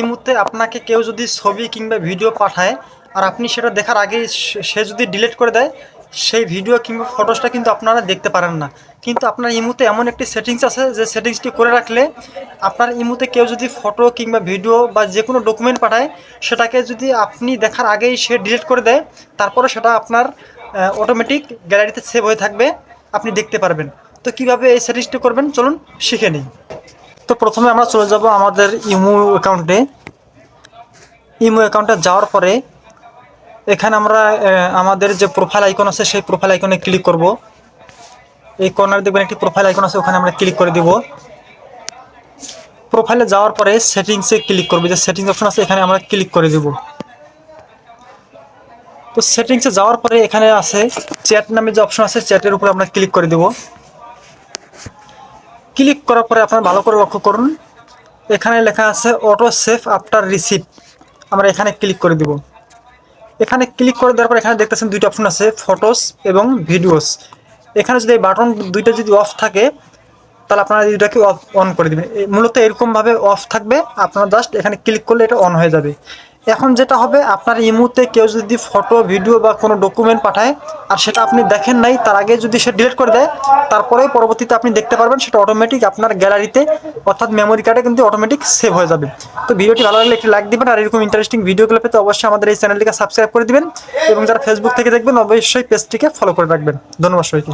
ইমুতে আপনাকে কেউ যদি ছবি কিংবা ভিডিও পাঠায় আর আপনি সেটা দেখার আগে সে যদি ডিলিট করে দেয়, সেই ভিডিও কিংবা ফটোসটা কিন্তু আপনারা দেখতে পারেন না। কিন্তু আপনার ইমুতে এমন একটি সেটিংস আছে, যে সেটিংসটি করে রাখলে আপনার ইমুতে কেউ যদি ফটো কিংবা ভিডিও বা যে কোনো ডকুমেন্ট পাঠায়, সেটাকে যদি আপনি দেখার আগেই সে ডিলিট করে দেয়, তারপরে সেটা আপনার অটোমেটিক গ্যালারিতে সেভ হয়ে থাকবে, আপনি দেখতে পারবেন। তো কীভাবে এই সেটিংসটি করবেন? চলুন শিখে নিই। তো প্রথমে আমরা চলে যাব আমাদের ইমো অ্যাকাউন্টে। ইমো অ্যাকাউন্টে যাওয়ার পরে এখানে আমরা আমাদের যে প্রোফাইল আইকন আছে, সেই প্রোফাইল আইকনে ক্লিক করব। এই কর্নার দেখবেন একটি প্রোফাইল আইকন আছে, ওখানে আমরা ক্লিক করে দিব। প্রোফাইলে যাওয়ার পরে সেটিংসে ক্লিক করব। যে সেটিংস অপশন আছে, এখানে আমরা ক্লিক করে দিব। তো সেটিংসে যাওয়ার পরে এখানে আছে চ্যাট নামে যে অপশন আছে চ্যাটের উপরে আমরা ক্লিক করে দেব। ক্লিক করার পরে আপনারা ভালো করে লক্ষ্য করুন। এখানে লেখা আছে অটো সেভ আফটার রিসিভ আমরা এখানে ক্লিক করে দিব। এখানে ক্লিক করে দেওয়ার পর এখানে দেখতেছেন দুইটা অপশন আছে ফটোস এবং ভিডিওস এখানে যদি এই বাটন দুইটা যদি অফ থাকে, তাহলে আপনারা দুইটাকে অফ অন করে দেবেন। মূলত এরকমভাবে অফ থাকবে। আপনারা জাস্ট এখানে ক্লিক করলে এটা অন হয়ে যাবে। এখন যেটা হবে, আপনার ইমুতে কেউ যদি ফটো ভিডিও বা কোনো ডকুমেন্ট পাঠায় আর সেটা আপনি দেখেন নাই, তার আগে যদি সে ডিলিট করে দেয় তারপরে পরবর্তীতে আপনি দেখতে পারবেন, সেটা অটোমেটিক আপনার গ্যালারিতে অর্থাৎ মেমোরি কার্ডে কিন্তু অটোমেটিক সেভ হয়ে যাবে। তো ভিডিওটি ভালো লাগলে একটি লাইক দিবেন আর এরকম ইন্টারেস্টিং ভিডিওগুলো পেতে অবশ্যই আমাদের এই চ্যানেলটিকে সাবস্ক্রাইব করে দিবেন এবং যারা ফেসবুক থেকে দেখবেন, অবশ্যই পেজটিকে ফলো করে রাখবেন। ধন্যবাদ সবাইকে।